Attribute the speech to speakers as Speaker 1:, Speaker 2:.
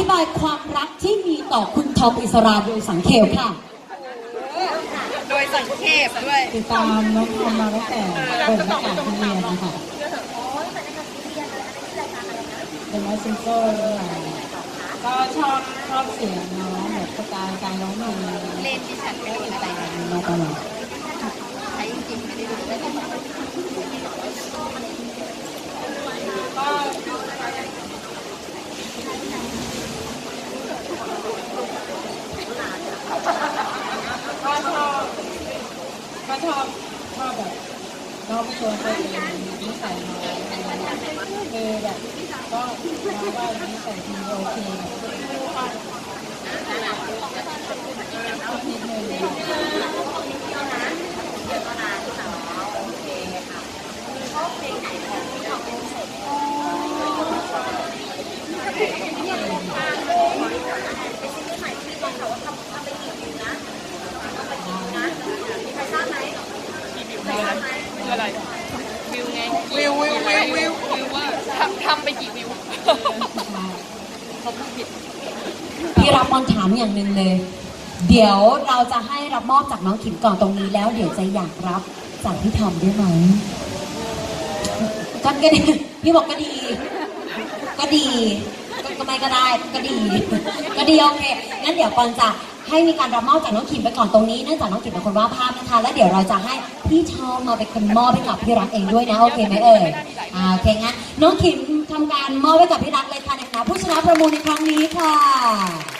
Speaker 1: ธิบายความรักที่มีต่อคุณทอมอิสราโดยสังเขปค่ะ
Speaker 2: โดยสังเขปด้วย
Speaker 3: ติดตามน้องทอมมาตั้งแต่เปิดประกาศที่เรียนนะคะเป็นแอสซิงเกิลด้วยก็ชอบชอบเสียงน้องแบบสไตล์การร้องเพลง
Speaker 2: เล่นที่ฉันไม่โดนอะไรนะ
Speaker 3: มาตลอด
Speaker 2: ใช้จริงๆไม่ได้ดูได้เลย
Speaker 3: ก็ชอบก็ ชอบชอบแบบน้องเป็นตัวตัวเองนิสัยน้องคือแบบก็น้องว่านิสัยดีโอเคนิดนึง
Speaker 4: อะไร วิวไง วิววิววิววิววิวว่าทำทำไปกี่วิวเขาพูดผิด
Speaker 1: พี่รับบอลถามอย่างหนึ่งเลย เดี๋ยวเราจะให้รับมอบจากน้องขิมก่อนตรงนี้แล้ว เดี๋ยวจะอยากรับจากพี่ทอมด้วยไหมก็ก็ดีพี่บอกก็ดี ก็ดี ก็ก็ไม่ก็ได้ ก็ดี ก็ดีโอเค งั้นเดี๋ยวปอนจะ ให้มีการรับมอบจากน้องขิมไปก่อนตรงนี้เนื่องจากน้องขิมเป็นคนวาดภาพนะคะ แล้วเดี๋ยวเราจะให้พี่ชอมมาเป็นคนมอบให้กับพี่รักเองด้วยนะโอเคไหมเอ่ยอ่าโอเคงั้นน้องขิมทำการมอบให้กับพี่รักเลยค่ะนฐานะผู้ชนะประมูลในครั้งนี้ค่ะ